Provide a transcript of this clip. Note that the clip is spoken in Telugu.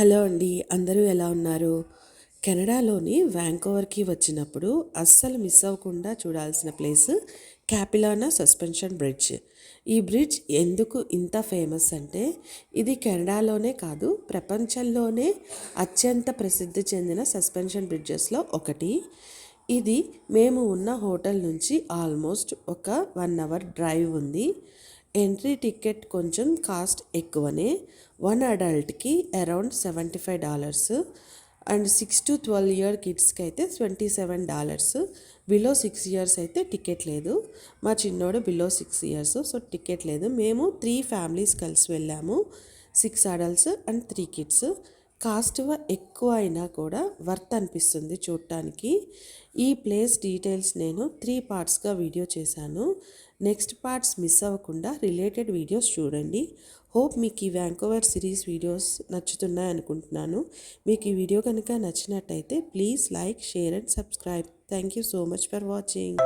హలో అండి అందరూ ఎలా ఉన్నారు? కెనడాలోని వ్యాంకోవర్కి వచ్చినప్పుడు అస్సలు మిస్ అవ్వకుండా చూడాల్సిన ప్లేస్ క్యాపిలానా సస్పెన్షన్ బ్రిడ్జ్. ఈ బ్రిడ్జ్ ఎందుకు ఇంత ఫేమస్ అంటే ఇది కెనడాలోనే కాదు ప్రపంచంలోనే అత్యంత ప్రసిద్ధి చెందిన సస్పెన్షన్ బ్రిడ్జెస్లో ఒకటి. ఇది మేము ఉన్న హోటల్ నుంచి ఆల్మోస్ట్ ఒక వన్ అవర్ డ్రైవ్ ఉంది. ఎంట్రీ టికెట్ కొంచెం కాస్ట్ ఎక్కువనే. One అడల్ట్కి around seventy five dollars and six to twelve year కిడ్స్కి అయితే twenty seven dollars below six years అయితే టికెట్ లేదు. మా చిన్నోడు below six years so ticket లేదు. మేము త్రీ ఫ్యామిలీస్ కలిసి వెళ్ళాము. Six adults and three kids cost ఎక్కువ అయినా కూడా వర్త్ అనిపిస్తుంది చూడటానికి ఈ ప్లేస్ డీటెయిల్స్ నేను త్రీ పార్ట్స్గా వీడియో చేశాను. నెక్స్ట్ పార్ట్స్ మిస్ అవ్వకుండా రిలేటెడ్ వీడియోస్ చూడండి. హోప్ మీకు ఈ వ్యాంకోవర్ సిరీస్ వీడియోస్ నచ్చుతున్నాయి అనుకుంటున్నాను. మీకు ఈ వీడియో కనుక నచ్చినట్టయితే please like share and subscribe. Thank you so much for watching.